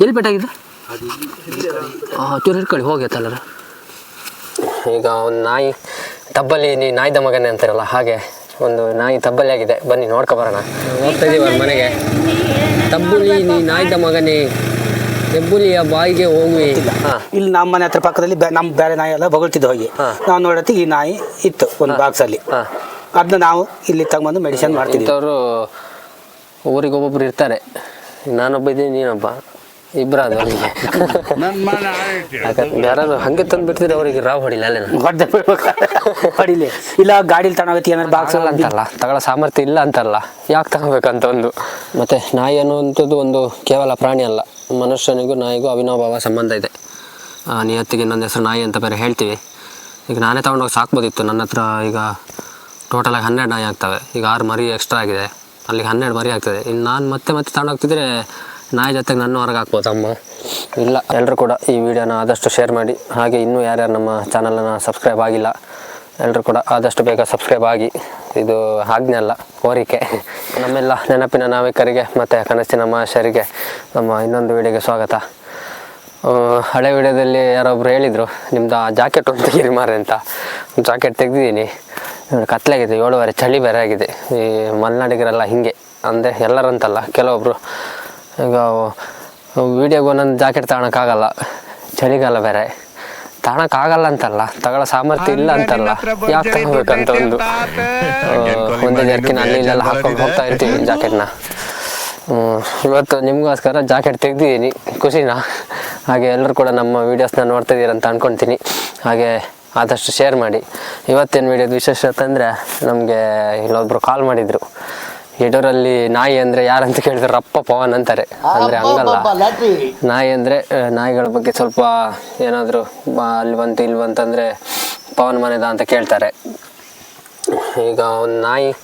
ಎಲ್ಲಿ ಬೆಟ್ಟಾಗಿದೆ ಚೂರು ಹಿಡ್ಕೊಳ್ಳಿ ಹೋಗಿ ತಲ್ಲರ ಈಗ ಒಂದು ನಾಯಿ ತಬ್ಬಲಿ ನೀ ನಾಯ್ದ ಮಗನೇ ಅಂತಾರಲ್ಲ ಹಾಗೆ ಒಂದು ನಾಯಿ ತಬ್ಬಲಿ ಆಗಿದೆ. ಬನ್ನಿ ನೋಡ್ಕೊ ಬರೋಣ. ಹೋಗ್ತಾ ಇದೀವಿ ಅವ್ರ ಮನೆಗೆ. ತಬ್ಬುಲಿ ನೀ ನಾಯ್ದ ಮಗನೇ. ಹೆಬ್ಬುಲಿಯ ಬಾಯಿಗೆ ಹೋಗಿ ಹಾಂ. ಇಲ್ಲಿ ನಮ್ಮ ಮನೆ ಹತ್ರ ಪಕ್ಕದಲ್ಲಿ ಬೆ- ನಮ್ಮ ಬೇರೆ ನಾಯಿ ಎಲ್ಲ ಬಗಳ್ತಿದ್ದು ಹೋಗಿ. ನಾವು ನೋಡತ್ತಿ ಈ ನಾಯಿ ಇತ್ತು ಒಂದು ಬಾಕ್ಸಲ್ಲಿ. ಹಾಂ. ಅದನ್ನ ನಾವು ಇಲ್ಲಿ ತಗೊಂಬಂದು ಮೆಡಿಸಿನ್ ಮಾಡ್ತಿದ್ವಿ ಅವರು ಊರಿಗೆ ಒಬ್ಬೊಬ್ರು ಇರ್ತಾರೆ. ನಾನೊಬ್ಬ ಇದ್ದೀನಿ ನೀನೊಬ್ಬ. ಇಬ್ಬರ ಅದು ಅವರಿಗೆ ಯಾರು ಹಂಗೆ ತಂದು ಬಿಡ್ತಿದ್ರೆ ಅವರಿಗೆ ರಾವ್ ಹೊಡಿಲ್ಲ ಅಲ್ಲೇ ಹೊಡೆದ ಹೊಡಿಲಿ. ಇಲ್ಲ ಗಾಡಿಲಿ ತಗೊಂಡೋಗತ್ತಿ ಏನಾದ್ರು ಬಾಕ್ಸ್ ಅಂತಲ್ಲ. ತಗೊಳ್ಳೋ ಸಾಮರ್ಥ್ಯ ಇಲ್ಲ ಅಂತಲ್ಲ. ಯಾಕೆ ತಗೋಬೇಕಂತ ಒಂದು. ಮತ್ತೆ ನಾಯಿ ಅನ್ನುವಂಥದ್ದು ಒಂದು ಕೇವಲ ಪ್ರಾಣಿ ಅಲ್ಲ. ಮನುಷ್ಯನಿಗೂ ನಾಯಿಗೂ ಅವಿನಾಭಾವ ಸಂಬಂಧ ಇದೆ. ನಿಯತ್ತಿಗೆ ಇನ್ನೊಂದು ಹೆಸರು ನಾಯಿ ಅಂತ ಬೇರೆ ಹೇಳ್ತೀವಿ. ಈಗ ನಾನೇ ತಗೊಂಡೋಗಿ ಸಾಕ್ಬೋದಿತ್ತು. ನನ್ನ ಹತ್ರ ಈಗ ಟೋಟಲಾಗಿ ಹನ್ನೆರಡು ನಾಯಿ ಆಗ್ತವೆ. ಈಗ ಆರು ಮರಿ ಎಕ್ಸ್ಟ್ರಾ ಆಗಿದೆ. ಅಲ್ಲಿಗೆ ಹನ್ನೆರಡು ಮರಿ ಆಗ್ತದೆ. ಇನ್ನು ನಾನು ಮತ್ತೆ ಮತ್ತೆ ತಗೊಂಡೋಗ್ತಿದ್ರೆ ನಾಯಿ ಜೊತೆಗೆ ನನ್ನ ಹೊರಗೆ ಹಾಕ್ಬೋದು ಅಮ್ಮ. ಇಲ್ಲ ಎಲ್ಲರೂ ಕೂಡ ಈ ವಿಡಿಯೋನ ಆದಷ್ಟು ಶೇರ್ ಮಾಡಿ. ಹಾಗೆ ಇನ್ನೂ ಯಾರ್ಯಾರು ನಮ್ಮ ಚಾನಲನ್ನು ಸಬ್ಸ್ಕ್ರೈಬ್ ಆಗಿಲ್ಲ ಎಲ್ಲರೂ ಕೂಡ ಆದಷ್ಟು ಬೇಗ ಸಬ್ಸ್ಕ್ರೈಬ್ ಆಗಿ. ಇದು ಆಜ್ಞೆ ಅಲ್ಲ ಕೋರಿಕೆ ನಮ್ಮೆಲ್ಲ ನೆನಪಿನ ನಾವಿಕರಿಗೆ ಮತ್ತು ಕನಸಿನ ಮಹಾಶರಿಗೆ ನಮ್ಮ ಇನ್ನೊಂದು ವಿಡಿಯೋಗೆ ಸ್ವಾಗತ. ಹಳೆ ವಿಡಿಯೋದಲ್ಲಿ ಯಾರೊಬ್ರು ಹೇಳಿದರು, ನಿಮ್ದು ಆ ಜಾಕೆಟ್ ಒಂದು ತೆಗೀರಿ ಮಾರೆ ಅಂತ. ಜಾಕೆಟ್ ತೆಗೆದಿದ್ದೀನಿ. ಕತ್ಲಾಗಿದೆ, ಏಳುವರೆ, ಚಳಿ ಬೇರೆ ಆಗಿದೆ. ಈ ಮಲೆನಾಡಿಗರೆಲ್ಲ ಹಿಂಗೆ. ಅಂದರೆ ಎಲ್ಲರಂತಲ್ಲ ಕೆಲವೊಬ್ಬರು ಈಗ ವೀಡಿಯೋಗೆ ಒಂದೊಂದು ಜಾಕೆಟ್ ತಗೊಳಕ್ಕಾಗಲ್ಲ ಚಳಿಗಾಲ ಬೇರೆ. ತಗೊಳಕ್ಕಾಗಲ್ಲ ಅಂತಲ್ಲ. ತಗೊಳ್ಳೋ ಸಾಮರ್ಥ್ಯ ಇಲ್ಲ ಅಂತಲ್ಲ. ಯಾಕೆ ತಗೋಬೇಕಂತ ಒಂದು. ಒಂದು ಒಂದೇ ಜರ್ಕಿನ ಅಲ್ಲಿ ಇಲ್ಲೆಲ್ಲ ಹಾಕೊಂಡು ಹೋಗ್ತಾ ಇರ್ತೀವಿ ಜಾಕೆಟ್ನ. ಇವತ್ತು ನಿಮಗೋಸ್ಕರ ಜಾಕೆಟ್ ತೆಗ್ದಿದ್ದೀನಿ. ಖುಷಿನಾ? ಹಾಗೆ ಎಲ್ಲರೂ ಕೂಡ ನಮ್ಮ ವೀಡಿಯೋಸ್ನ ನೋಡ್ತಾ ಇದ್ದೀರಂತ ಅನ್ಕೊಳ್ತೀನಿ ಹಾಗೆ ಆದಷ್ಟು ಶೇರ್ ಮಾಡಿ. ಇವತ್ತೇನು ವೀಡಿಯೋದು ವಿಶೇಷತೆ ಅಂದರೆ ನಮಗೆ ಇಲ್ಲೊಬ್ಬರು ಕಾಲ್ ಮಾಡಿದರು. ಎಡೂರಲ್ಲಿ ನಾಯಿ ಅಂದ್ರೆ ಯಾರಂತ ಕೇಳಿದ್ರೆ ರಪ್ಪ ಪವನ್ ಅಂತಾರೆ. ಅಂದ್ರೆ ಹಂಗಲ್ಲ. ನಾಯಿ ಅಂದ್ರೆ ನಾಯಿಗಳ ಬಗ್ಗೆ ಸ್ವಲ್ಪ ಏನಾದರೂ ಅಲ್ಲಿ ಬಂತು ಇಲ್ಲಿ ಬಂತಂದರೆ ಪವನ್ ಮನೆದ ಅಂತ ಕೇಳ್ತಾರೆ. ಈಗ ಒಂದು ನಾಯಿ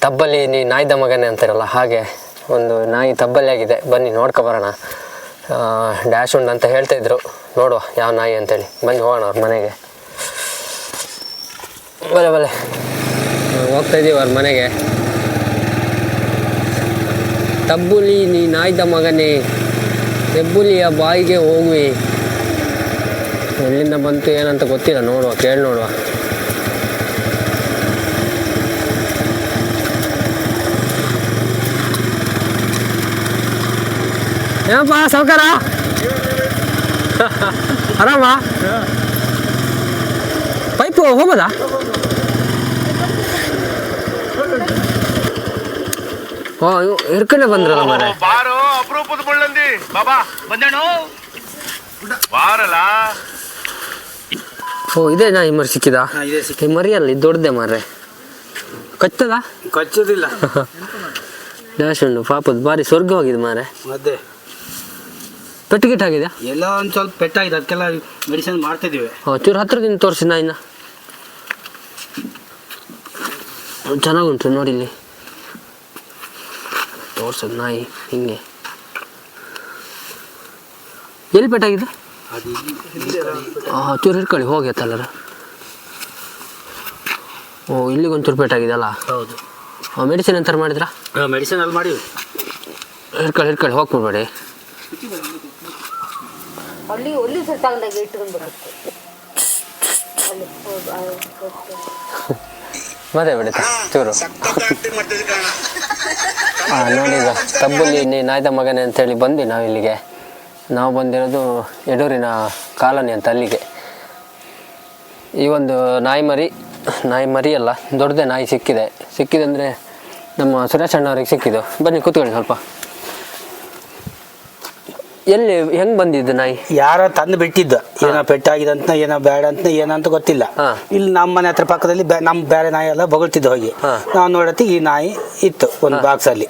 ತಬ್ಬಲಿ ನೀ ನಾಯಿದ ಮಗನೇ ಅಂತಾರಲ್ಲ ಹಾಗೆ ಒಂದು ನಾಯಿ ತಬ್ಬಲಿ ಆಗಿದೆ. ಬನ್ನಿ ನೋಡ್ಕೊ ಬರೋಣ. ಡ್ಯಾಶ್ ಉಂಡ್ ಅಂತ ಹೇಳ್ತಾ ಇದ್ರು. ನೋಡುವ ಯಾವ ನಾಯಿ ಅಂತೇಳಿ. ಬನ್ನಿ ಹೋಗೋಣ ಅವ್ರ ಮನೆಗೆ. ಬಲೆ ಬಲೆ. ಹೋಗ್ತಾ ಇದೀವಿ ಅವ್ರ ಮನೆಗೆ. ತಬ್ಬುಲಿ ನೀ ನಾಯ್ದ ಮಗನೇ ಹೆಬ್ಬುಲಿಯ ಬಾಯಿಗೆ ಹೋಗುವೆ. ಎಲ್ಲಿಂದ ಬಂತು ಏನಂತ ಗೊತ್ತಿಲ್ಲ ನೋಡುವ ಕೇಳಿ ನೋಡುವ. ಏನಪ್ಪ ಸೌಕಾರ ಆರಾಮ? ಪೈಪು ಹೋಗೋದಾ ಇವ್ ಹಿಡ್ಕೊಂಡೆ ಬಂದ್ರಲ್ಲ ಮಾರೆ ಬಾರೋ ಅಪರೂಪದ ಬಳ್ಳಂದಿ ಬಾಬಾ ಬಂದೇಣು ಬಾರಲ್ಲ. ಓ ಇದೇ ನಾ ಈ ಮರಿ ಸಿಕ್ಕಿದ? ಇದೆ ಈ ಮರಿ ಅಲ್ಲ ಇದು ದೊಡ್ಡದೆ ಮಾರ್ರೆ. ಕಚ್ಚದ? ಕಚ್ಚೋದಿಲ್ಲ. ಡ್ಯಾಶ್ ಪಾಪದ ಬಾರಿ ಸ್ವರ್ಗವಾಗಿದೆ ಮಾರೆ ಅದೇ ಪೆಟ್ಟು ಗಿಟ್ಟು ಆಗಿದೆ ಎಲ್ಲ ಒಂದು ಸ್ವಲ್ಪ ಪೆಟ್ಟಾಗಿದೆ. ಅದಕ್ಕೆಲ್ಲ ಮೆಡಿಸಿನ್ ಮಾಡ್ತಿದ್ದೀವಿ. ಓ ಚೂರು ಹತ್ರದಿಂದ ತೋರಿಸಿ ನಾ ಇನ್ನ ಚೆನ್ನಾಗುಂಟು ನೋಡಿ ಇಲ್ಲಿ ತೋರ್ಸೋದು ನಾಯಿ ಹಿಂಗೆ. ಎಲ್ಲಿ ಪೇಟಾಗಿದೆ ಹಾಂ ಚೂರು ಹಿಡ್ಕೊಳ್ಳಿ ಹೋಗಿ ತಲ್ಲರ ಓ ಇಲ್ಲಿಗೆ ಒಂಚೂರು ಅಲ್ಲ ಹೌದು. ಮೆಡಿಸಿನ್ ಎಂತಾರು ಮಾಡಿದ್ರಾ? ಮೆಡಿಸಿನ್ ಅಲ್ಲಿ ಮಾಡಿ ಹಿಡ್ಕೊಳ್ಳಿ ಹಿಡ್ಕೊಳ್ಳಿ ಹೋಗ್ಬಿಡ್ಬೇಡಿ ಅಲ್ಲಿ ಒಲ್ಲಿ. ಮತ್ತೆ ಬಿಡುತ್ತೆ? ಚೂರು. ಹಾಂ ನೋಡಿ ನೀ ನಾಯ್ದ ಮಗನೇ ಅಂತೇಳಿ ಬಂದ್ವಿ ನಾವು ಇಲ್ಲಿಗೆ. ನಾವು ಬಂದಿರೋದು ಯಡೂರಿನ ಕಾಲನಿ ಅಂತ ಅಲ್ಲಿಗೆ. ಈ ಒಂದು ನಾಯಿ ಮರಿ ನಾಯಿ ಮರಿ ಅಲ್ಲ, ದೊಡ್ಡದೇ ನಾಯಿ ಸಿಕ್ಕಿದೆ. ಸಿಕ್ಕಿದೆ ಅಂದರೆ ನಮ್ಮ ಸುರೇಶ್ ಅಣ್ಣವ್ರಿಗೆ ಸಿಕ್ಕಿದ್ದು. ಬನ್ನಿ, ಕೂತ್ಕೊಳ್ಳಿ ಸ್ವಲ್ಪ. ಎಲ್ಲಿ ಹೆಂಗ್ ಬಂದಿದ್ದು ನಾಯಿ? ಯಾರೋ ತಂದು ಬಿಟ್ಟಿದ್ದ? ಏನೋ ಪೆಟ್ಟಾಗಿದೆ ಅಂತ ಏನೋ ಬೇಡ ಅಂತ ಏನಂತ ಗೊತ್ತಿಲ್ಲ. ಇಲ್ಲಿ ನಮ್ಮ ಮನೆ ಹತ್ರ ಪಕ್ಕದಲ್ಲಿ ನಮ್ ನಮ್ಮ ಬೇರೆ ನಾಯಿ ಎಲ್ಲ ಬಗಳ್ತಿದ್ದು ಹೋಗಿ. ನಾವು ನೋಡತ್ತಿ ಈ ನಾಯಿ ಇತ್ತು ಒಂದು ಬಾಕ್ಸ್ ಅಲ್ಲಿ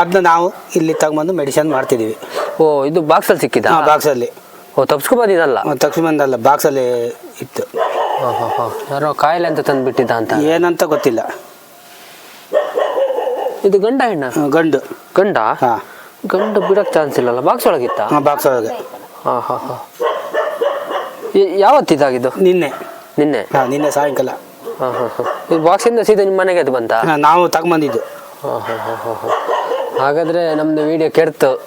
ಅದನ್ನ ನಾವು ಇಲ್ಲಿ ತಗೊಂಡ್ಬಂದು ಮೆಡಿಸಿನ್ ಮಾಡ್ತಿದೀವಿ ಓ ಇದು ಬಾಕ್ಸಲ್ಲಿ ಸಿಕ್ಕಿದ? ಆ ಬಾಕ್ಸ್ ಅಲ್ಲಿ ಓ ತಪ್ಸ್ಕೊ ಬಂದಿದಲ್ಲ ತಪ್ಸ್ಕೊ ಬಂದಲ್ಲ ಬಾಕ್ಸ್ ಅಲ್ಲಿ ಇತ್ತು ಯಾರೋ ಕಾಯಿಲೆ ಅಂತ ತಂದು ಬಿಟ್ಟಿದ್ದ ಅಂತ. ಏನಂತ ಗೊತ್ತಿಲ್ಲ. ಇದು ಗಂಡ ಹೆಣ್ಣ? ಗಂಡು. ಗಂಡ? ಹಾ. ಗಂಡ ಬಿಡಕ್ ಚಾನ್ಸ್ ಇಲ್ಲಲ್ಲ? ಬಾಕ್ಸ್ ಒಳಗಿತ್ತ ಬಾಕ್ಸ್ ಒಳಗೆ. ಹಾಂ ಹಾಂ ಹಾ. ಯಾವತ್ತು ಇದಾಗಿದ್ದು? ನಿನ್ನೆ. ನಿನ್ನೆ? ಹಾ ನಿನ್ನೆ ಸಾಯಂಕಾಲ. ಹಾಂ ಹಾಂ ಹಾಂ. ಇದು ಬಾಕ್ಸಿಂದ ಸೀದಾ ನಿಮ್ಮ ಮನೆಗೆ ಅದು ಬಂತ? ಹಾ, ನಾವು ತಗೊಂಬಂದಿದ್ದು. ಹಾಂ ಹಾ ಹಾ ಹಾ ಹಾ. ಹಾಗಾದ್ರೆ ನಮ್ದು ವಿಡಿಯೋ ಕೆಡ್ತು.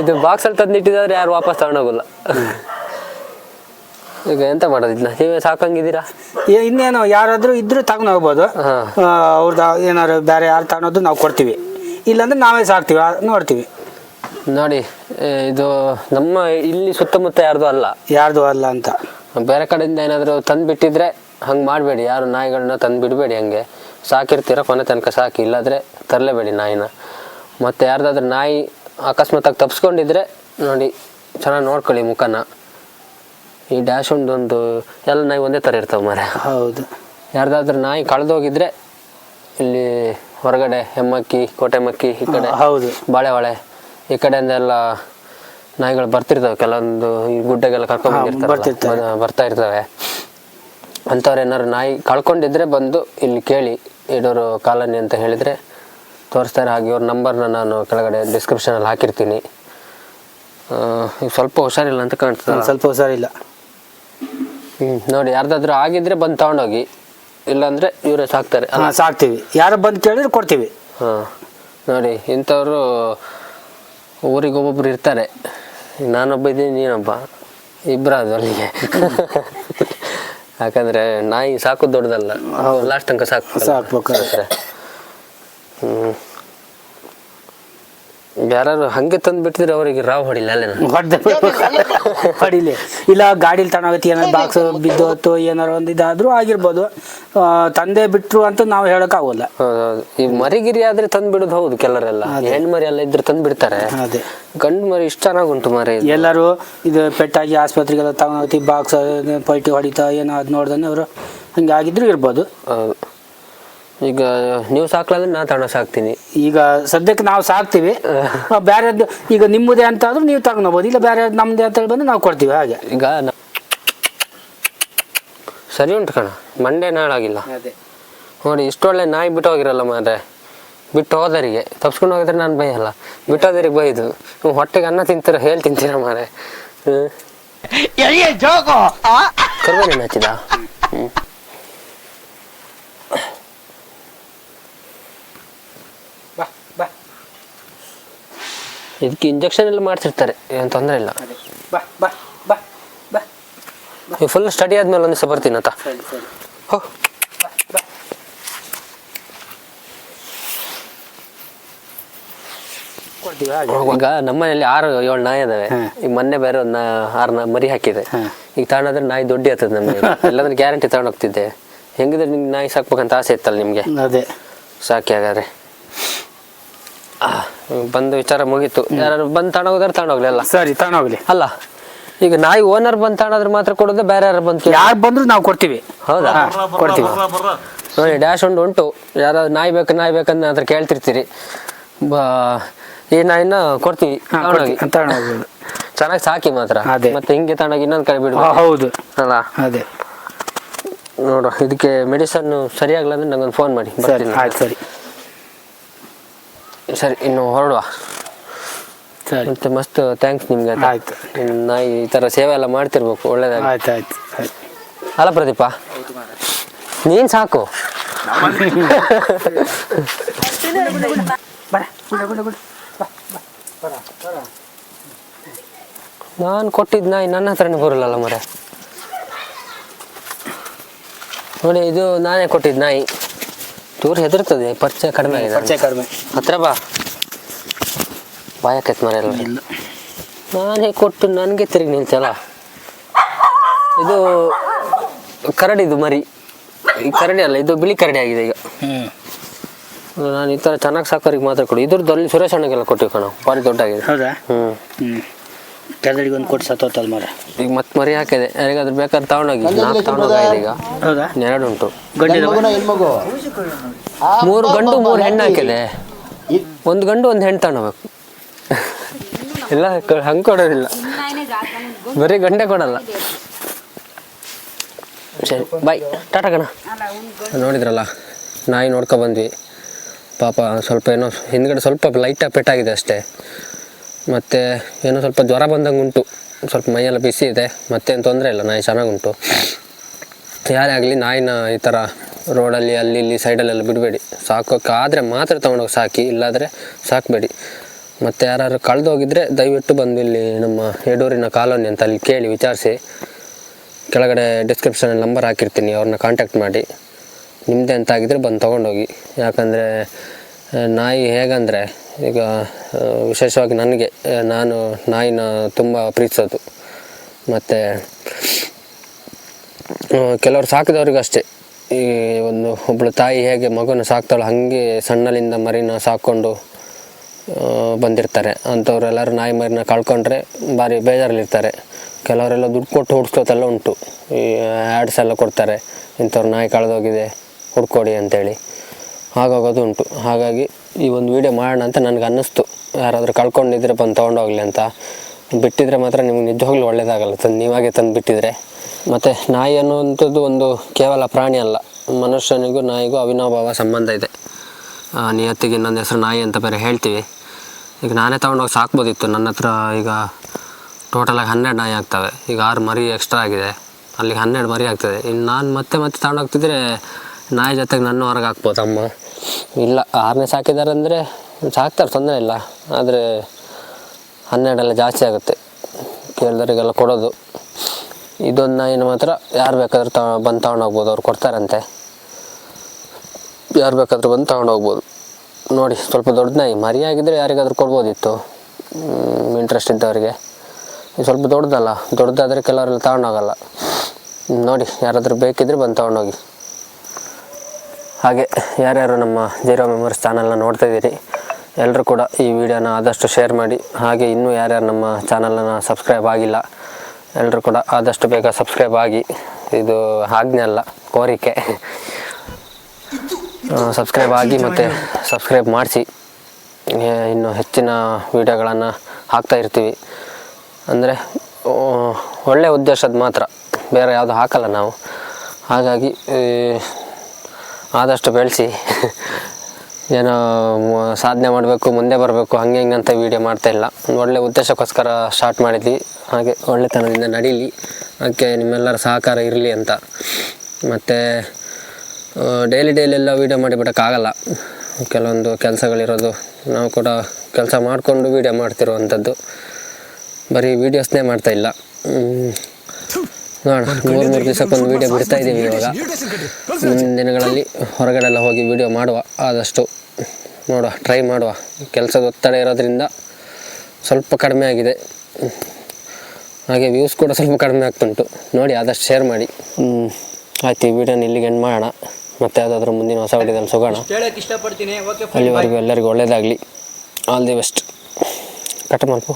ಇದು ಬಾಕ್ಸಲ್ಲಿ ತಂದಿಟ್ಟಿದ್ರೆ ಯಾರು ವಾಪಸ್ ತಗೊಂಡೋಗಲ್ಲ. ಈಗ ಎಂತ ಮಾಡೋದು ಇದನ್ನ ನೀವೇ ಸಾಕಂಗಿದ್ದೀರಾ? ಏ- ಇನ್ನೇನು ಯಾರಾದರೂ ಇದ್ರೂ ತಗೊಂಡು ಹೋಗ್ಬೋದು. ಹಾ. ಅವ್ರದ್ದು ಏನಾದ್ರು ಬೇರೆ ಯಾರು ತಗೊಳೋದು ನಾವು ಕೊಡ್ತೀವಿ. ಇಲ್ಲಾಂದ್ರೆ ನಾವೇ ಸಾಕ್ತೀವಿ ಆ- ನೋಡ್ತೀವಿ. ನೋಡಿ ಏ, ಇದು ನಮ್ಮ ಇಲ್ಲಿ ಸುತ್ತಮುತ್ತ ಯಾರ್ದು ಅಲ್ಲ? ಯಾರ್ದು ಅಲ್ಲ ಅಂತ. ಬೇರೆ ಕಡೆಯಿಂದ ಏನಾದರೂ ತಂದು ಬಿಟ್ಟಿದ್ರೆ ಹಂಗೆ ಮಾಡಬೇಡಿ ಯಾರು ನಾಯಿಗಳನ್ನ ತಂದು ಬಿಡಬೇಡಿ ಹಂಗೆ. ಸಾಕಿರ್ತೀರ ಕೊನೆ ತನಕ ಸಾಕಿ ಇಲ್ಲಾದರೆ ತರಲೇಬೇಡಿ ನಾಯಿನ. ಮತ್ತು ಯಾರ್ದಾದ್ರೂ ನಾಯಿ ಅಕಸ್ಮಾತಾಗಿ ತಪ್ಸ್ಕೊಂಡಿದ್ರೆ ನೋಡಿ ಚೆನ್ನಾಗಿ ನೋಡ್ಕೊಳ್ಳಿ ಮುಖನ. ಈ ಡ್ಯಾಶ್ ಒಂದೊಂದು ಎಲ್ಲ ನಾಯಿ ಒಂದೇ ಥರ ಇರ್ತಾವೆ ಮರ ಹೌದು. ಯಾರ್ದಾದ್ರೂ ನಾಯಿ ಕಳೆದೋಗಿದ್ರೆ ಇಲ್ಲಿ ಹೊರಗಡೆ ಹೆಮ್ಮಕ್ಕಿ ಕೋಟೆಮಕ್ಕಿ ಈ ಕಡೆ ಹೌದು. ಬಾಳೆವಾಳೆ ಈ ಕಡೆಯಿಂದ ಎಲ್ಲ ನಾಯಿಗಳು ಬರ್ತಿರ್ತವೆ. ಕೆಲವೊಂದು ಈ ಗುಡ್ಡೆಗೆಲ್ಲ ಕರ್ಕೊಂಡು ಹಾ, ಬಂದಿರ್ತಾರಲ್ಲ, ಬರ್ತಿರ್ತವೆ. ಬ- ಬರ್ತಾ ಇರ್ತವೆ. ಅಂಥವ್ರು ಏನಾದ್ರು ನಾಯಿ ಕಳ್ಕೊಂಡಿದ್ರೆ ಬಂದು ಇಲ್ಲಿ ಕೇಳಿ ಇಡೋರು ಕಾಲನಿ ಅಂತ ಹೇಳಿದರೆ ತೋರಿಸ್ತಾರೆ. ಹಾಗೆ ಇವ್ರ ನಂಬರ್ನ ನಾನು ಕೆಳಗಡೆ ಡಿಸ್ಕ್ರಿಪ್ಷನಲ್ಲಿ ಹಾಕಿರ್ತೀನಿ. ಸ್ವಲ್ಪ ಹುಷಾರಿಲ್ಲ ಅಂತ ಕಾಣ್ತದೆ ಸ್ವಲ್ಪ ಹುಷಾರಿಲ್ಲ. ಹ್ಞೂ ನೋಡಿ ಯಾರ್ದಾದ್ರೂ ಆಗಿದ್ರೆ ಬಂದು ತಗೊಂಡೋಗಿ. ಇಲ್ಲಾಂದರೆ ಇವರೇ ಸಾಕ್ತಾರೆ. ಹಾ, ಸಾಕ್ತೀವಿ. ಯಾರು ಬಂದು ಕೇಳಿದ್ರೆ ಕೊಡ್ತೀವಿ. ಹಾಂ. ನೋಡಿ ಇಂಥವ್ರು ಊರಿಗೆ ಒಬ್ಬೊಬ್ರು ಇರ್ತಾರೆ. ನಾನೊಬ್ಬ ಇದ್ದೀನಿ ನೀನೊಬ್ಬ. ಇಬ್ಬರ ಅದು ಅಲ್ಲಿಗೆ. ಯಾಕಂದ್ರೆ ನಾಯಿ ಸಾಕು ದೊಡ್ಡದಲ್ಲ. ಲಾಸ್ಟ್ ತನಕ ಸಾಕು ಸಾಕ್ಬೇಕು. ಹ್ಞೂ ಯಾರು ಹಂಗೆ ತಂದು ಬಿಟ್ಟಿದ್ರೆ ಅವರಿಗೆ ರಾವ್ ಹೊಡಿಲ್ಲ ಅಲ್ಲೇ ಹೊಡಿಲಿ. ಇಲ್ಲ ಗಾಡಿಲಿ ತಣ್ಣಾಗತ್ತೆ ಏನಾರು ಬಾಕ್ಸ್ ಬಿದ್ದು ಹೊತ್ತು ಏನಾರು ಒಂದು ಇದಾದ್ರೂ ಆಗಿರ್ಬೋದು. ತಂದೆ ಬಿಟ್ರು ಅಂತ ನಾವು ಹೇಳಕ್ ಆಗೋಲ್ಲ ಈ ಮರಿಗಿರಿ ಆದ್ರೆ ತಂದು ಬಿಡೋದು ಹೌದು ಕೆಲವರೆಲ್ಲ. ಹೆಣ್ಣು ಮರಿ ಎಲ್ಲ ಇದ್ರೆ ತಂದು ಬಿಡ್ತಾರೆ. ಅದೇ. ಗಂಡು ಮರಿ ಇಷ್ಟು ಚೆನ್ನಾಗುಂಟು ಮರಿ ಇದು. ಎಲ್ಲರೂ ಇದು ಪೆಟ್ಟಾಗಿ ಆಸ್ಪತ್ರೆಗೆಲ್ಲ ತಗೊಂಡೋಗ್ತಿ ಬಾಕ್ಸ್ ಪಲ್ಟಿ ಹೊಡಿತಾ ಏನೋ ಅದು ನೋಡ್ದಾನೆ ಅವರು ಹಂಗೆ ಆಗಿದ್ರು ಇರ್ಬೋದು. ಈಗ ನೀವು ಸಾಕ್ಲಾದ್ರೆ ನಾ ತಣ ಸಾಕ್ತೀನಿ. ಈಗ ಸದ್ಯಕ್ಕೆ ನಾವು ಸಾಕ್ತೀವಿ. ಬೇರೆದ್ದು ಈಗ ನಿಮ್ಮದೇ ಅಂತ ಆದ್ರೂ ನೀವು ತಗೊಂಡೋಗ್ಬೋದು. ಇಲ್ಲ ಬೇರೆ ನಮ್ಮದೇ ಅಂತ ಹೇಳಿ ಬಂದು ನಾವು ಕೊಡ್ತೀವಿ ಹಾಗೆ. ಈಗ ನ- ಸರಿ ಉಂಟು ಕಣ ಮಂಡೆ ನಾಳಾಗಿಲ್ಲ. ಅದೇ. ನೋಡಿ ಇಷ್ಟೊಳ್ಳೆ ನಾಯಿ ಬಿಟ್ಟು ಹೋಗಿರಲ್ಲ ಮಾರೆ ಬಿಟ್ಟು ಹೋದರಿಗೆ ತಪ್ಸ್ಕೊಂಡು ಹೋಗಿದ್ರೆ ನಾನು ಬೈಯಲ್ಲ. ಬಿಟ್ಟು ಹೋದರಿಗೆ ಬೈದು. ನೀವು ಹೊಟ್ಟೆಗೆ ಅನ್ನ ತಿಂತೀರ ಹೇಳಿ ತಿಂತೀರ ಮಾರೆ ಕರ್ಬೇನೇನು ಹಚ್ಚಿದ? ಹ್ಞೂ ಇದಕ್ಕೆ ಇಂಜೆಕ್ಷನ್ ಎಲ್ಲ ಮಾಡ್ತಿರ್ತಾರೆ ಏನು ತೊಂದರೆ ಇಲ್ಲ. ಅದೇ. ಬಾ ಬಾ ಬಾ ಬಾ. ಫುಲ್ ಸ್ಟಡಿ ಆದ್ಮೇಲೆ ಒಂದು ದಿವಸ ಬರ್ತೀನಿ ಆತ ಹೋ. ಈಗ ನಮ್ಮನೇಲಿ ಆರು ಏಳು ನಾಯಿ ಅದಾವೆ. ಈಗ ಮೊನ್ನೆ ಬೇರೆ ಒಂದು ಆರು ನಾ ಮರಿ ಹಾಕಿದೆ. ಈಗ ತಗೊಂಡ್ರೆ ನಾಯಿ ದೊಡ್ಡಿ ಆಗ್ತದೆ ನಮಗೆ. ಇಲ್ಲಾಂದ್ರೆ ಗ್ಯಾರಂಟಿ ತಗೊಂಡು ಹೋಗ್ತಿದ್ದೆ. ಹೆಂಗಿದ್ರೆ ನಿಮ್ಗೆ ನಾಯಿ ಸಾಕ್ಬೇಕಂತ ಆಸೆ ಇತ್ತಲ್ಲ ನಿಮಗೆ? ಅದೇ. ಸಾಕಿ ಹಾಗಾದ್ರೆ. ಆ, ಬಂದು ವಿಚಾರ ಮುಗೀತು. ಯಾರು ಬಂದು ತಾಣ ಹೋಗ್ಲಿ ಅಲ್ಲ? ಸರಿ ತಗೊಂಡೋಗ್ಲಿ ಅಲ್ಲ ಈಗ ನಾಯಿ ಓನರ್ ಬಂದು ತಗೊಂಡ್ರೆ ಮಾತ್ರ ಕೊಡೋದು ಬೇರೆ ಯಾರು ಬಂದು ಯಾರು ಬಂದ್ರು ನಾವು ಕೊಡ್ತೀವಿ. ಹೌದಾ? ಕೊಡ್ತೀವಿ. ನೋಡಿ ಡ್ಯಾಶ್ ಒಂದು ಉಂಟು. ಯಾರಾದ್ರು ನಾಯಿ ಬೇಕು ನಾಯಿ ಬೇಕಂದ್ರೆ ಅದ್ರ ಕೇಳ್ತಿರ್ತೀರಿ. ಬಾ ಈ ನಾಯಿನ ಕೊಡ್ತೀವಿ ಕೊಡ್ತೀವಿ. ಚೆನ್ನಾಗಿ ಸಾಕಿ ಮಾತ್ರ. ಅದೇ. ಮತ್ತೆ ಹಿಂಗೆ ತಾಣಾಗಿ ಇನ್ನೊಂದು ಕಡೆ ಬಿಡು ಹೌದು. ಅಲ್ಲ? ಅದೇ. ನೋಡು ಇದಕ್ಕೆ ಮೆಡಿಸನ್ ಸರಿಯಾಗಲ್ಲ ಅಂದ್ರೆ ನಂಗೊಂದು ಫೋನ್ ಮಾಡಿ. ಸರಿ ಬರ್ತೀನಿ ಆಯ್ತು ಸರಿ. ಸರಿ ಇನ್ನು ಹೊರಡುವ. ಸರಿ. ಮತ್ತೆ ಮಸ್ತ್ ಥ್ಯಾಂಕ್ಸ್ ನಿಮ್ಗೆ. ಆಯ್ತಾ? ಆಯ್ತು. ಇನ್ನು ನಾಯಿ ಈ ಥರ ಸೇವೆ ಎಲ್ಲ ಮಾಡ್ತಿರ್ಬೇಕು ಒಳ್ಳೇದಾಗಿ ಆಯ್ತು ಆಯ್ತು ಸರಿ ಅಲ್ಲ ಪ್ರದೀಪ ನೀನ್ ಸಾಕು. ನಾನು ಕೊಟ್ಟಿದ್ ನಾಯಿ ನನ್ನ ಹತ್ರನೇ ಬರಲ್ಲ ಮರೆ. ನೋಡಿ ಇದು ನಾನೇ ಕೊಟ್ಟಿದ್ ನಾಯಿ. ದೂರ ಹೆದರ್ತದೆ ಪರಿಚಯ ಕಡಿಮೆ ಆಗಿದೆ ಪರಿಚಯ ಕಡಿಮೆ. ಹತ್ರ ಬಾ. ಬಾಯಕ್ಕೆ ಮರೆಯಲ್ಲ ಇಲ್ಲ. ನಾನೇ ಕೊಟ್ಟು ನನಗೆ ತಿರುಗಿ ನಿಲ್ತಲ್ಲ ಇದು ಕರಡಿದು ಮರಿ. ಈ ಕರಡಿ ಅಲ್ಲ ಇದು ಬಿಳಿ ಕರಡಿ ಆಗಿದೆ ಈಗ. ನಾನು ಈ ಥರ ಚೆನ್ನಾಗಿ ಸಾಕೋರಿಗೆ ಮಾತ್ರ ಕೊಡಿ. ಇದ್ರದ್ದು ಅಲ್ಲಿ ಸುರೇಶ್ ಅಣ್ಣಗೆಲ್ಲ ಕೊಟ್ಟಿವಿ ಕಣ. ಭಾರಿ ದೊಡ್ಡಾಗಿದೆ. ಹೌದಾ? ಹ್ಞೂ ಕೆಳಗಡೆಗೆ ಒಂದು ಕೊಟ್ಟು ಸತ್ತೋತಲ್ ಮರ ಈಗ ಮತ್ತೆ ಮರಿ ಹಾಕಿದೆ. ಯಾರಿಗಾದ್ರೂ ಬೇಕಾದ್ರೆ ತಗೊಂಡೋಗಿ. ನಾಲ್ಕು ತಗೊಂಡೋಗಿದೆ ಈಗ. ಹೌದಾ? ಎರಡು ಉಂಟು. ಮೂರು ಗಂಡು ಮೂರು ಹೆಣ್ಣು ಹಾಕಿದೆ. ಒಂದು ಗಂಡು ಒಂದು ಹೆಣ್ಣು ತಗೊಳ್ಬೇಕು ಇಲ್ಲ ಕ- ಹಂಗೆ ಕೊಡೋದಿಲ್ಲ. ಬರೀ ಗಂಡೆ ಕೊಡಲ್ಲ. ಸರಿ ಬಾಯ್ ಟಾಟಾ ಕಣ. ನೋಡಿದ್ರಲ್ಲ ನಾಯಿ ನೋಡ್ಕೊ ಬಂದ್ವಿ. ಪಾಪ ಸ್ವಲ್ಪ ಏನೋ ಹಿಂದ್ಗಡೆ ಸ್ವಲ್ಪ ಲೈಟಾಗಿ ಪೆಟ್ಟಾಗಿದೆ ಅಷ್ಟೇ. ಮತ್ತು ಏನೋ ಸ್ವಲ್ಪ ಜ್ವರ ಬಂದಂಗೆ ಉಂಟು. ಸ್ವಲ್ಪ ಮೈಯೆಲ್ಲ ಬಿಸಿ ಇದೆ. ಮತ್ತೇನು ತೊಂದರೆ ಇಲ್ಲ, ನಾಯಿ ಚೆನ್ನಾಗುಂಟು ಯಾರೇ ಆಗಲಿ ನಾಯಿನ ಈ ಥರ ರೋಡಲ್ಲಿ ಅಲ್ಲಿ ಇಲ್ಲಿ ಸೈಡಲ್ಲೆಲ್ಲ ಬಿಡಬೇಡಿ. ಸಾಕೋಕ್ಕಾದರೆ ಮಾತ್ರ ತೊಗೊಂಡೋಗಿ ಸಾಕಿ, ಇಲ್ಲಾದರೆ ಸಾಕಬೇಡಿ. ಮತ್ತು ಯಾರು ಕಳೆದೋಗಿದ್ರೆ ದಯವಿಟ್ಟು ಬಂದು ಇಲ್ಲಿ ನಮ್ಮ ಯಡೂರಿನ ಕಾಲೋನಿ ಅಂತ ಅಲ್ಲಿ ಕೇಳಿ ವಿಚಾರಿಸಿ. ಕೆಳಗಡೆ ಡಿಸ್ಕ್ರಿಪ್ಷನಲ್ಲಿ ನಂಬರ್ ಹಾಕಿರ್ತೀನಿ, ಅವ್ರನ್ನ ಕಾಂಟ್ಯಾಕ್ಟ್ ಮಾಡಿ. ನಿಮ್ಮದೇ ಅಂತ ಆಗಿದ್ರೆ ಬಂದು ತೊಗೊಂಡೋಗಿ. ಯಾಕಂದರೆ, ನಾಯಿ ಹೇಗಂದರೆ ಈಗ ವಿಶೇಷವಾಗಿ ನನಗೆ ನಾನು ನಾಯಿನ ತುಂಬ ಪ್ರೀತಿಸೋದು. ಮತ್ತು ಕೆಲವರು ಸಾಕಿದವ್ರಿಗೂ ಅಷ್ಟೇ ಈ ಒಂದು ಒಬ್ಬಳು ತಾಯಿ ಹೇಗೆ ಮಗುನ ಸಾಕ್ತಾಳೆ ಹಾಗೆ ಸಣ್ಣಲಿಂದ ಮರಿನ ಸಾಕ್ಕೊಂಡು ಬಂದಿರ್ತಾರೆ. ಅಂಥವ್ರೆಲ್ಲರೂ ನಾಯಿ ಮರಿನ ಕಳ್ಕೊಂಡ್ರೆ ಭಾರಿ ಬೇಜಾರಲ್ಲಿರ್ತಾರೆ. ಕೆಲವರೆಲ್ಲ ದುಡ್ಡು ಕೊಟ್ಟು ಹುಡ್ಸ್ಕೋತೆಲ್ಲ ಉಂಟು. ಈ ಆ್ಯಡ್ಸ್ ಎಲ್ಲ ಕೊಡ್ತಾರೆ. ಇಂಥವ್ರು ನಾಯಿ ಕಳೆದೋಗಿದೆ, ಹುಡ್ಕೊಡಿ ಅಂತೇಳಿ. ಹಾಗಾಗೋದು ಉಂಟು. ಹಾಗಾಗಿ ಈ ಒಂದು ವಿಡಿಯೋ ಮಾಡೋಣ ಅಂತ ನನಗೆ ಅನ್ನಿಸ್ತು. ಯಾರಾದರೂ ಕಳ್ಕೊಂಡಿದ್ರೆ ಬಂದು ತೊಗೊಂಡೋಗ್ಲಿ ಅಂತ. ಬಿಟ್ಟಿದ್ರೆ ಮಾತ್ರ ನಿಮ್ಗೆ ನಿಜವಾಗ್ಲೂ ಒಳ್ಳೇದಾಗಲ್ಲ. ತಂದು ನೀವಾಗೆ ತಂದು ಬಿಟ್ಟಿದ್ರೆ. ಮತ್ತು ನಾಯಿ ಅನ್ನುವಂಥದ್ದು ಒಂದು ಕೇವಲ ಪ್ರಾಣಿ ಅಲ್ಲ. ಮನುಷ್ಯನಿಗೂ ನಾಯಿಗೂ ಅವಿನಾಭಾವ ಸಂಬಂಧ ಇದೆ. ನಿಯತ್ತಿಗೆ ಇನ್ನೊಂದು ಹೆಸರು ನಾಯಿ ಅಂತ ಬೇರೆ ಹೇಳ್ತೀವಿ. ಈಗ ನಾನೇ ತೊಗೊಂಡೋಗಿ ಸಾಕ್ಬೋದಿತ್ತು. ನನ್ನ ಹತ್ರ ಈಗ ಟೋಟಲಾಗಿ ಹನ್ನೆರಡು ನಾಯಿ ಆಗ್ತವೆ. ಈಗ ಆರು ಮರಿ ಎಕ್ಸ್ಟ್ರಾ ಆಗಿದೆ. ಅಲ್ಲಿಗೆ ಹನ್ನೆರಡು ಮರಿ ಆಗ್ತದೆ. ಇನ್ನು ನಾನು ಮತ್ತೆ ಮತ್ತೆ ತೊಗೊಂಡೋಗ್ತಿದ್ರೆ ನಾಯಿ ಜೊತೆಗೆ ನನ್ನ ಹೊರಗೆ ಹಾಕ್ಬೋದು ಅಮ್ಮ ಇಲ್ಲ ಆರನೇ ಸಾಕಿದ್ದಾರೆ ಅಂದರೆ ಸಾಕ್ತಾರೆ, ತೊಂದರೆ ಇಲ್ಲ. ಆದರೆ ಹನ್ನೆರಡೆಲ್ಲ ಜಾಸ್ತಿ ಆಗುತ್ತೆ. ಕೇಳಿದವರಿಗೆಲ್ಲ ಕೊಡೋದು. ಇದೊಂದು ನಾಯಿನ ಮಾತ್ರ ಯಾರು ಬೇಕಾದ್ರೂ ತ ಬಂದು ತಗೊಂಡೋಗ್ಬೋದು, ಅವ್ರು ಕೊಡ್ತಾರಂತೆ. ಯಾರು ಬೇಕಾದ್ರೂ ಬಂದು ತಗೊಂಡು ಹೋಗ್ಬೋದು ನೋಡಿ, ಸ್ವಲ್ಪ ದೊಡ್ಡ ನಾಯಿ ಮರಿ ಆಗಿದ್ರೆ ಯಾರಿಗಾದ್ರೂ ಕೊಡ್ಬೋದಿತ್ತು. ಇಂಟ್ರೆಸ್ಟ್ ಇದ್ದವರಿಗೆ. ಇದು ಸ್ವಲ್ಪ ದೊಡ್ಡದಲ್ಲ, ದೊಡ್ಡದಾದರೆ ಕೆಲವರೆಲ್ಲ ತಗೊಂಡೋಗಲ್ಲ. ನೋಡಿ, ಯಾರಾದರೂ ಬೇಕಿದ್ರೆ ಬಂದು ತಗೊಂಡೋಗಿ. ಹಾಗೆ ಯಾರ್ಯಾರು ನಮ್ಮ ಜೀರೋ ಮೆಮೊರೀಸ್ ಚಾನಲ್ನ ನೋಡ್ತಾ ಇದ್ದೀರಿ ಎಲ್ಲರೂ ಕೂಡ ಈ ವಿಡಿಯೋನ ಆದಷ್ಟು ಶೇರ್ ಮಾಡಿ, ಹಾಗೆ ಇನ್ನೂ ಯಾರ್ಯಾರು ನಮ್ಮ ಚಾನಲನ್ನು ಸಬ್ಸ್ಕ್ರೈಬ್ ಆಗಿಲ್ಲ ಎಲ್ಲರೂ ಕೂಡ ಆದಷ್ಟು ಬೇಗ ಸಬ್ಸ್ಕ್ರೈಬ್ ಆಗಿ, ಇದು ಆಜ್ಞೆ ಅಲ್ಲ, ಕೋರಿಕೆ. ಸಬ್ಸ್ಕ್ರೈಬ್ ಆಗಿ ಮತ್ತು ಸಬ್ಸ್ಕ್ರೈಬ್ ಮಾಡಿಸಿ ಇನ್ನು ಹೆಚ್ಚಿನ ವಿಡಿಯೋಗಳನ್ನು ಹಾಕ್ತಾ ಇರ್ತೀವಿ. ಅಂದರೆ ಒಳ್ಳೆಯ ಉದ್ದೇಶದ ಮಾತ್ರ, ಬೇರೆ ಯಾವುದು ಹಾಕಲ್ಲ ನಾವು. ಹಾಗಾಗಿ ಆದಷ್ಟು ಬೆಳೆಸಿ. ಏನೋ ಸಾಧನೆ ಮಾಡಬೇಕು, ಮುಂದೆ ಬರಬೇಕು, ಹಂಗೆ ಹಿಂಗೆ ಅಂತ ವೀಡಿಯೋ ಮಾಡ್ತಾ ಇಲ್ಲ. ಒಂದು ಒಳ್ಳೆ ಉದ್ದೇಶಕ್ಕೋಸ್ಕರ ಸ್ಟಾರ್ಟ್ ಮಾಡಿದ್ವಿ. ಹಾಗೆ ಒಳ್ಳೆತನದಿಂದ ನಡೀಲಿ. ಅದಕ್ಕೆ ನಿಮ್ಮೆಲ್ಲರ ಸಹಕಾರ ಇರಲಿ ಅಂತ. ಮತ್ತು ಡೈಲಿ ಡೈಲಿ ಎಲ್ಲ ವೀಡಿಯೋ ಮಾಡಿಬಿಡೋಕ್ಕಾಗಲ್ಲ ಕೆಲವೊಂದು ಕೆಲಸಗಳಿರೋದು. ನಾವು ಕೂಡ ಕೆಲಸ ಮಾಡಿಕೊಂಡು ವೀಡಿಯೋ ಮಾಡ್ತಿರುವಂಥದ್ದು. ಬರೀ ವೀಡಿಯೋಸ್ನೇ ಮಾಡ್ತಾ ಇಲ್ಲ. ಹ್ಮ್. ನೋಡೋಣ ಮೂರು ಮೂರು ದಿವಸಕ್ಕೊಂದು ವೀಡಿಯೋ ಬಿಡ್ತಾ ಇದ್ದೀವಿ ಇವಾಗ. ಮುಂದಿನ ದಿನಗಳಲ್ಲಿ ಹೊರಗಡೆಲ್ಲ ಹೋಗಿ ವೀಡಿಯೋ ಮಾಡುವ ಆದಷ್ಟು ನೋಡುವ ಟ್ರೈ ಮಾಡುವ. ಕೆಲಸದ ಒತ್ತಡ ಇರೋದ್ರಿಂದ ಸ್ವಲ್ಪ ಕಡಿಮೆ ಆಗಿದೆ. ಹಾಗೆ ವ್ಯೂಸ್ ಕೂಡ ಸ್ವಲ್ಪ ಕಡಿಮೆ ಆಗ್ತುಂಟು. ನೋಡಿ ಆದಷ್ಟು ಶೇರ್ ಮಾಡಿ. ಆಯ್ತು ಈ ವೀಡಿಯೋನ ಇಲ್ಲಿಗೆ ಎಂಡ್ ಮಾಡೋಣ. ಮತ್ತೆ ಯಾವುದಾದ್ರೂ ಮುಂದಿನ ಹೊಸ ವಿಡಿಯೋದಲ್ಲಿ ಸಿಗೋಣ. ಹೇಳಕ್ಕೆ ಇಷ್ಟಪಡ್ತೀನಿ. ಓಕೆ ಅಲ್ಲಿವರೆಗೂ ಎಲ್ಲರಿಗೂ ಒಳ್ಳೆಯದಾಗಲಿ ಆಲ್ ದಿ ಬೆಸ್ಟ್ ಕಟ್ ಮಾಡ್ಕೊ.